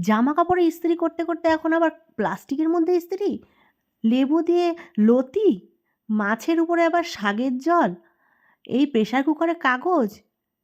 জামা কাপড়ে ইস্ত্রি করতে করতে এখন আবার প্লাস্টিকের মধ্যে ইস্ত্রি? লেবু দিয়ে লতি? মাছের উপরে আবার শাগের জল? এই প্রেশার কুকারে কাগজ?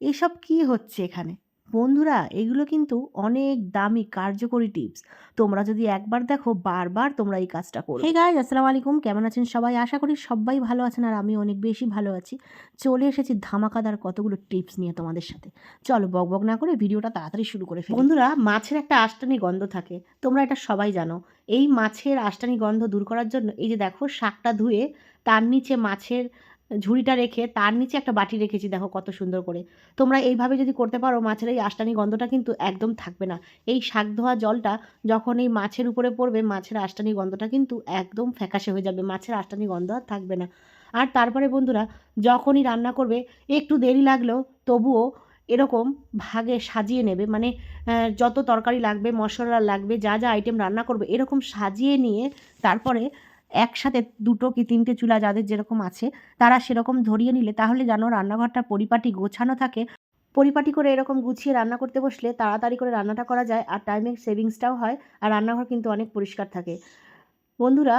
এসব কি হচ্ছে এখানে? বন্ধুরা, এগুলো কিন্তু অনেক দামি, কার্যকরী টিপস। তোমরা যদি একবার দেখো, বারবার তোমরা এই কাজটা করো হে গাইজ আসসালামু আলাইকুম। কেমন আছেন সবাই? আশা করি সবাই ভালো আছেন আর আমি অনেক বেশি ভালো আছি। চলে এসেছি ধামাকাদার কতগুলো টিপস নিয়ে তোমাদের সাথে। চলো বক বক না করে ভিডিওটা তাড়াতাড়ি শুরু করে ফেলি। বন্ধুরা, মাছের একটা আষ্টানি গন্ধ থাকে। তোমরা এটা সবাই জানো। এই মাছের আষ্টানি গন্ধ দূর করার জন্য এই যে দেখো, শাকটা ধুয়ে তার নিচে মাছের ঝুড়িটা রেখে তার নিচে একটা বাটি রেখেছি, দেখো কত সুন্দর করে। তোমরা এইভাবে যদি করতে পারো, মাছের এই আষ্টানি গন্ধটা কিন্তু একদম থাকবে না। এই শাক ধোয়া জলটা যখন এই মাছের উপরে পড়বে, মাছের আষ্টানি গন্ধটা কিন্তু একদম ফ্যাকাশে হয়ে যাবে, মাছের আষ্টানি গন্ধ আর থাকবে না। আর তারপরে বন্ধুরা, যখনই রান্না করবে, একটু দেরি লাগলেও তবুও এরকম ভাগে সাজিয়ে নেবে মানে যত তরকারি লাগবে, মশলা লাগবে, যা যা আইটেম রান্না করবে, এরকম সাজিয়ে নিয়ে তারপরে একসাথে দুটো কি তিনটে চুলা যাদের যেরকম আছে, তারা সেরকম ধরিয়ে নিলে তাহলে যেন রান্নাঘরটা পরিপাটি গোছানো থাকে। পরিপাটি করে এরকম গুছিয়ে রান্না করতে বসলে তাড়াতাড়ি করে রান্নাটা করা যায় আর টাইমের সেভিংসটাও হয় আর রান্নাঘর কিন্তু অনেক পরিষ্কার থাকে। বন্ধুরা,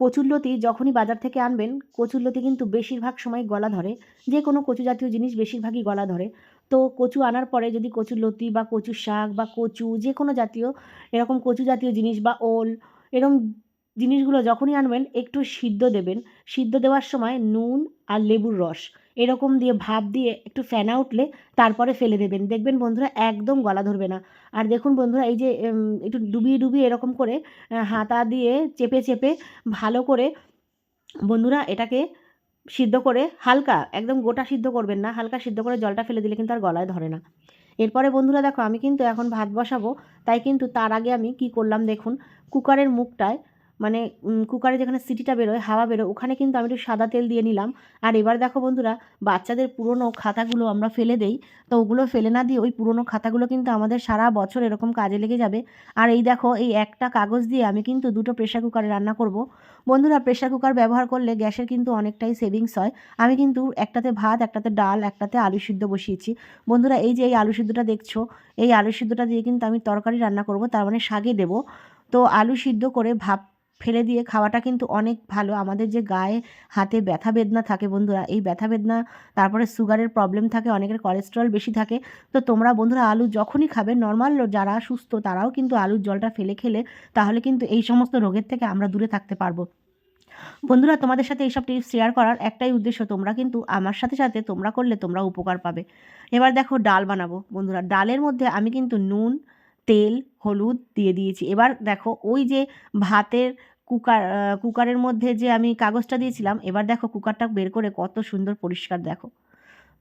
কচুরলতি যখনই বাজার থেকে আনবেন, কচুরলতি কিন্তু বেশিরভাগ সময় গলা ধরে। যে কোনো কচু জাতীয় জিনিস বেশিরভাগই গলা ধরে। তো কচু আনার পরে যদি কচুর লতি বা কচুর শাক বা কচু যে কোনো জাতীয়, এরকম কচু জাতীয় জিনিস বা ওল এরকম জিনিসগুলো যখনই আনবেন, একটু সিদ্ধ দেবেন। সিদ্ধ দেওয়ার সময় নুন আর লেবুর রস এরকম দিয়ে ভাপ দিয়ে একটু ফেনা উঠলে তারপরে ফেলে দেবেন। দেখবেন বন্ধুরা একদম গলা ধরবে না। আর দেখুন বন্ধুরা এই যে একটু ডুবিয়ে ডুবিয়ে এরকম করে হাতা দিয়ে চেপে চেপে ভালো করে বন্ধুরা এটাকে সিদ্ধ করে হালকা, একদম গোটা সিদ্ধ করবেন না, হালকা সিদ্ধ করে জলটা ফেলে দিলে কিন্তু আর গলায় ধরে না। এরপরে বন্ধুরা দেখো আমি কিন্তু এখন ভাত বসাবো, তাই কিন্তু তার আগে আমি কি করলাম দেখুন কুকারের মুখটায় মানে কুকারে যেখানে সিটিটা বেরোয়, হাওয়া বেরোয়, ওখানে কিন্তু আমি একটু সাদা তেল দিয়ে নিলাম। আর এবার দেখো বন্ধুরা, বাচ্চাদের পুরনো খাতাগুলো আমরা ফেলে দেই। তো ওগুলো ফেলে না দিয়ে ওই পুরনো খাতাগুলো কিন্তু আমাদের সারা বছর এরকম কাজে লেগে যাবে। আর এই দেখো, এই একটা কাগজ দিয়ে আমি কিন্তু দুটো প্রেশার কুকারে রান্না করব। বন্ধুরা প্রেশার কুকার ব্যবহার করলে গ্যাসের কিন্তু অনেকটাই সেভিংস হয়। আমি কিন্তু একটাতে ভাত, একটাতে ডাল, একটাতে আলু সিদ্ধ বসিয়েছি। বন্ধুরা, এই যে এই আলু সিদ্ধটা দেখছ, এই আলু সিদ্ধটা দিয়ে কিন্তু আমি তরকারি রান্না করব, তার মানে শাগে দেবো। তো আলু সিদ্ধ করে ভাপ ফেলে দিয়ে খাওয়াটা কিন্তু অনেক ভালো। আমাদের যে গায়ে, হাতে ব্যথা বেদনা থাকে বন্ধুরা, এই ব্যথা বেদনা, তারপরে সুগারের প্রবলেম থাকে, অনেকের কোলেস্টেরল বেশি থাকে। তো তোমরা বন্ধুরা আলু যখনই খাবে নর্মাল যারা সুস্থ, তারাও কিন্তু আলুর জলটা ফেলে খেলে, তাহলে কিন্তু এই সমস্ত রোগের থেকে আমরা দূরে থাকতে পারব। বন্ধুরা, তোমাদের সাথে এইসব টিপস শেয়ার করার একটাই উদ্দেশ্য, তোমরা কিন্তু আমার সাথে সাথে তোমরা করলে তোমরা উপকার পাবে। এবার দেখো, ডাল বানাবো। বন্ধুরা, ডালের মধ্যে আমি কিন্তু নুন তেল, হলুদ দিয়ে দিয়েছি। এবার দেখো, ওই যে ভাতের কুকার কুকারের মধ্যে যে আমি কাগজটা দিয়েছিলাম, এবার দেখো কুকারটা বের করে কত সুন্দর পরিষ্কার দেখো।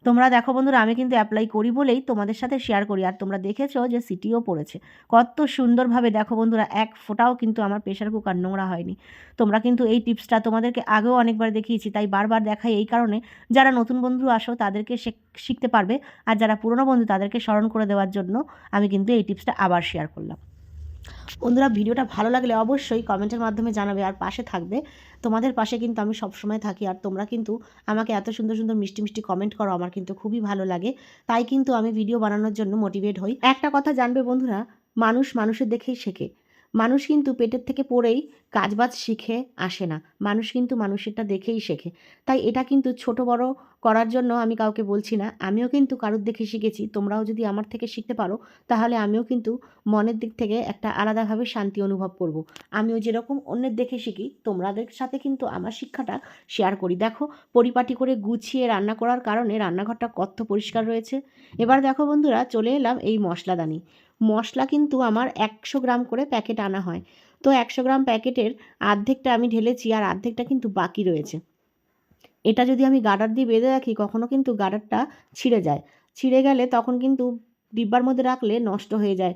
তোমরা দেখো বন্ধুরা, আমি কিন্তু অ্যাপ্লাই করি বলেই তোমাদের সাথে শেয়ার করি। আর তোমরা দেখেছ যে সিটিও পড়েছে। কত সুন্দরভাবে দেখো বন্ধুরা, এক ফোঁটাও কিন্তু আমার প্রেশার কুকার নোংরা হয়নি। তোমরা কিন্তু এই টিপসটা তোমাদেরকে আগেও অনেকবার দেখিয়েছি, তাই বারবার দেখাই এই কারণে। যারা নতুন বন্ধু আসো, তাদেরকে শেখ- শিখতে পারবে। আর যারা পুরনো বন্ধু, তাদেরকে স্মরণ করে দেওয়ার জন্য আমি কিন্তু এই টিপসটা আবার শেয়ার করলাম। বন্ধুরা, ভিডিওটা ভালো লাগলে অবশ্যই কমেন্টের মাধ্যমে জানাবে আর পাশে থাকবে। তোমাদের পাশে কিন্তু আমি সবসময় থাকি আর তোমরা কিন্তু আমাকে এত সুন্দর সুন্দর মিষ্টি মিষ্টি কমেন্ট করো, আমার কিন্তু খুবই ভালো লাগে। তাই কিন্তু আমি ভিডিও বানানোর জন্য মোটিভেট হই। একটা কথা জানবে বন্ধুরা, মানুষ মানুষের দেখেই শেখে। মানুষ কিন্তু পেটের থেকে পড়েই কাজবাজ শিখে আসে না। মানুষ কিন্তু মানুষেরটা দেখেই শেখে। তাই এটা কিন্তু ছোট বড় করার জন্য আমি কাউকে বলছি না। আমিও কিন্তু কারোর দেখে শিখেছি। তোমরাও যদি আমার থেকে শিখতে পারো, তাহলে আমিও কিন্তু মনের দিক থেকে একটা আলাদাভাবে শান্তি অনুভব করব। আমিও যেরকম অন্যের দেখে শিখি তোমাদের সাথে কিন্তু আমার শিক্ষাটা শেয়ার করি। দেখো, পরিপাটি করে গুছিয়ে রান্না করার কারণে রান্নাঘরটা কত পরিষ্কার রয়েছে। এবার দেখো বন্ধুরা, চলে এলাম এই মশলাদানি। মশলা কিন্তু আমার একশো গ্রাম করে প্যাকেট আনা হয়। তো একশো গ্রাম প্যাকেটের আর্ধেকটা আমি ঢেলেছি আর আর্ধেকটা কিন্তু বাকি রয়েছে। এটা যদি আমি গাডার দিয়ে বেঁধে রাখি কখনও কিন্তু গাডারটা ছিঁড়ে যায়। ছিঁড়ে গেলে তখন কিন্তু ডিব্বার মধ্যে রাখলে নষ্ট হয়ে যায়।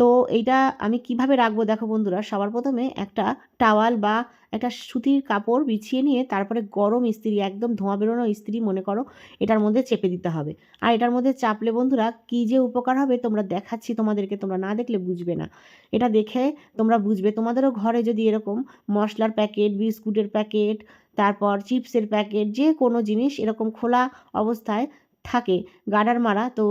তো এইটা আমি কীভাবে রাখব দেখো বন্ধুরা, সবার প্রথমে একটা টাওয়াল বা একটা সুতির কাপড় বিছিয়ে নিয়ে তারপরে গরম ইস্ত্রি, একদম ধোঁয়া বেরোনো ইস্ত্রি মনে করো, এটার মধ্যে চেপে দিতে হবে। আর এটার মধ্যে চাপলে বন্ধুরা কী যে উপকার হবে তোমরা দেখাচ্ছি, তোমাদেরকে তোমরা না দেখলে বুঝবে না। এটা দেখে তোমরা বুঝবে, তোমাদেরও ঘরে যদি এরকম মশলার প্যাকেট, বিস্কুটের প্যাকেট, তারপর চিপসের প্যাকেট, যে কোনো জিনিস এরকম খোলা অবস্থায় থাকে গার্ডার মারা, তো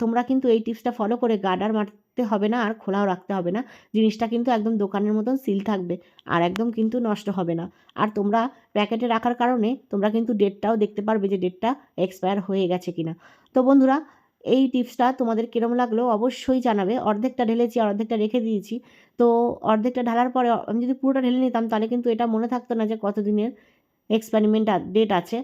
তোমরা কিন্তু এই টিপসটা ফলো করে গার্ডার রাখতে হবে না, আর খোলাও রাখতে হবে না। জিনিসটা কিন্তু একদম দোকানের মতন সিল থাকবে, আর একদম কিন্তু নষ্ট হবে না। আর তোমরা প্যাকেটে রাখার কারণে তোমরা কিন্তু ডেটটাও দেখতে পারবে যে ডেটটা এক্সপায়ার হয়ে গেছে কিনা। তো বন্ধুরা, এই টিপসটা তোমাদের কিরম লাগল অবশ্যই জানাবে। অর্ধেকটা ঢেলেছি, আর অর্ধেকটা রেখে দিয়েছি। তো অর্ধেকটা ঢালার পরে আমি যদি পুরোটা ঢেলে নিতাম, তাহলে কিন্তু এটা মনে থাকতো না যে কতদিনের এক্সপেরিমেন্ট ডেট আছে।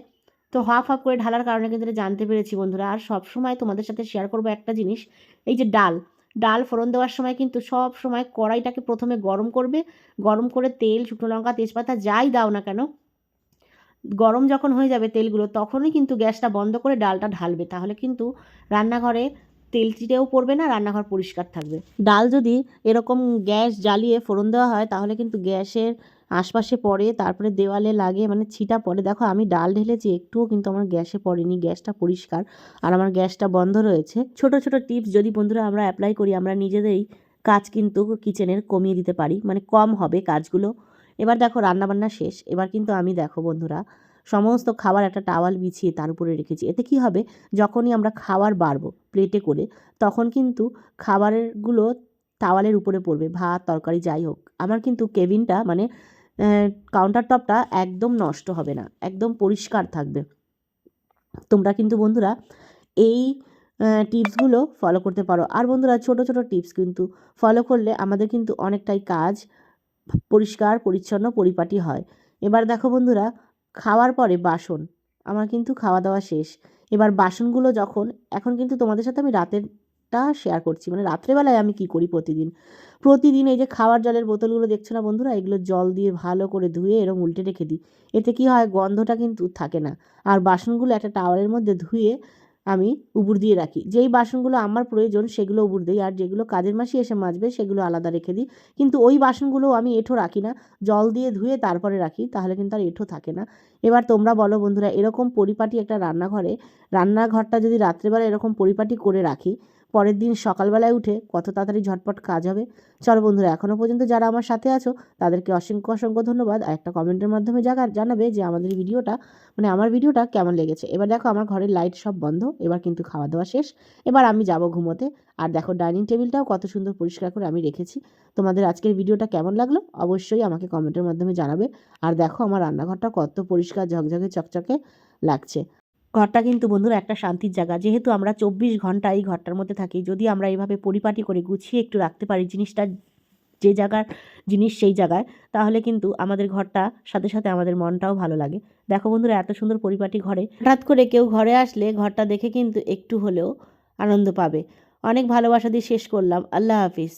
তো হাফ হাফ করে ঢালার কারণে কিন্তু এটা জানতে পেরেছি বন্ধুরা। আর সব সময় তোমাদের সাথে শেয়ার করব একটা জিনিস, এই যে ডাল। ডাল ফোড়ন দেওয়ার সময় কিন্তু সব সময় কড়াইটাকে প্রথমে গরম করবে। গরম করে তেল, শুকনো লঙ্কা, তেজপাতা যাই দাও না কেন, গরম যখন হয়ে যাবে তেলগুলো, তখনই কিন্তু গ্যাসটা বন্ধ করে ডালটা ঢালবে। তাহলে কিন্তু রান্নাঘরে তেল চিটেও পড়বে না, রান্নাঘর পরিষ্কার থাকবে। ডাল যদি এরকম গ্যাস জ্বালিয়ে ফোড়ন দেওয়া হয়, তাহলে কিন্তু গ্যাসের আশপাশে পড়ে, তারপরে দেওয়ালে লাগে মানে ছিটা পড়ে। দেখো, আমি ডাল ঢেলেছি, একটুও কিন্তু আমার গ্যাসে পড়েনি, গ্যাসটা পরিষ্কার, আর আমার গ্যাসটা বন্ধ রয়েছে। ছোট ছোট টিপস যদি বন্ধুরা আমরা অ্যাপ্লাই করি, আমরা নিজেদেরই কাজ কিন্তু কিচেনের কমিয়ে দিতে পারি মানে কম হবে কাজগুলো। এবার দেখো, রান্নাবান্না শেষ। এবার কিন্তু আমি দেখো বন্ধুরা সমস্ত খাবার একটা টাওয়াল বিছিয়ে তার উপরে রেখেছি। এতে কি হবে? যখনই আমরা খাবার বাড়বো প্লেটে করে, তখন কিন্তু খাবারেরগুলো টাওয়ালের উপরে পড়বে, ভাত, তরকারি, যাই হোক। আমার কিন্তু কেবিনটা মানে কাউন্টার টপটা একদম নষ্ট হবে না, একদম পরিষ্কার থাকবে। তোমরা কিন্তু বন্ধুরা এই টিপসগুলো ফলো করতে পারো। আর বন্ধুরা ছোট ছোট টিপস কিন্তু ফলো করলে আমাদের কিন্তু অনেকটাই কাজ পরিষ্কার, পরিচ্ছন্ন, পরিপাটি হয়। এবার দেখো বন্ধুরা খাওয়ার পরে বাসন। আমার কিন্তু খাওয়া দাওয়া শেষ। এবার বাসনগুলো যখন, এখন কিন্তু তোমাদের সাথে আমি রাতেরটা শেয়ার করছি। মানে রাত্রেবেলায় আমি কি করি প্রতিদিন? প্রতিদিন এই যে খাওয়ার জলের বোতলগুলো দেখছ না বন্ধুরা? এগুলো জল দিয়ে ভালো করে ধুয়ে এরম উল্টে রেখে দিই। এতে কি হয়? গন্ধটা কিন্তু থাকে না। আর বাসনগুলো একটা টাওয়ারের মধ্যে ধুয়ে আমি উবুর দিয়ে রাখি। যেই বাসনগুলো আমার প্রয়োজন, সেগুলো উবুর দিই। আর যেগুলো কাজের মাসি এসে মাজবে, সেগুলো আলাদা রেখে দিই। কিন্তু ওই বাসনগুলো আমি এঁঠো রাখি না। জল দিয়ে ধুয়ে তারপরে রাখি, তাহলে কিন্তু আর এঁঠো থাকে না। এবার তোমরা বলো বন্ধুরা, এরকম পরিপাটি একটা রান্নাঘরে, রান্নাঘরটা যদি রাত্রেবেলা এরকম পরিপাটি করে রাখি পরের দিন সকালবেলায় উঠে কত তাড়াতাড়ি ঝটপট কাজ হবে। চলো বন্ধুরা এখনও পর্যন্ত যারা আমার সাথে আছো, তাদেরকে অসংখ্য অসংখ্য ধন্যবাদ। আর একটা কমেন্টের মাধ্যমে জাগা, জানাবে যে আমাদের ভিডিওটা মানে আমার ভিডিওটা কেমন লেগেছে। এবার দেখো, আমার ঘরের লাইট সব বন্ধ, এবার কিন্তু খাওয়া দাওয়া শেষ। এবার আমি যাব ঘুমোতে। আর দেখো, ডাইনিং টেবিলটাও কত সুন্দর পরিষ্কার করে আমি রেখেছি। তোমাদের আজকের ভিডিওটা কেমন লাগল? অবশ্যই আমাকে কমেন্টের মাধ্যমে জানাবে। আর দেখো, আমার রান্নাঘরটা কত পরিষ্কার, ঝকঝকে, চকচকে লাগছে। ঘরটা কিন্তু বন্ধুরা একটা শান্তির জায়গা। যেহেতু আমরা চব্বিশ ঘণ্টা এই ঘরটার মধ্যে থাকি, যদি আমরা এইভাবে পরিপাটি করে গুছিয়ে একটু রাখতে পারি জিনিসটা যে জায়গার জিনিস সেই জায়গায়, তাহলে কিন্তু আমাদের ঘরটা সাথে সাথে আমাদের মনটাও ভালো লাগে। দেখো বন্ধুরা এত সুন্দর পরিপাটি ঘরে। হঠাৎ করে কেউ ঘরে আসলে ঘরটা দেখে কিন্তু একটু হলেও আনন্দ পাবে। অনেক ভালোবাসা দিয়ে শেষ করলাম। আল্লাহ হাফিজ।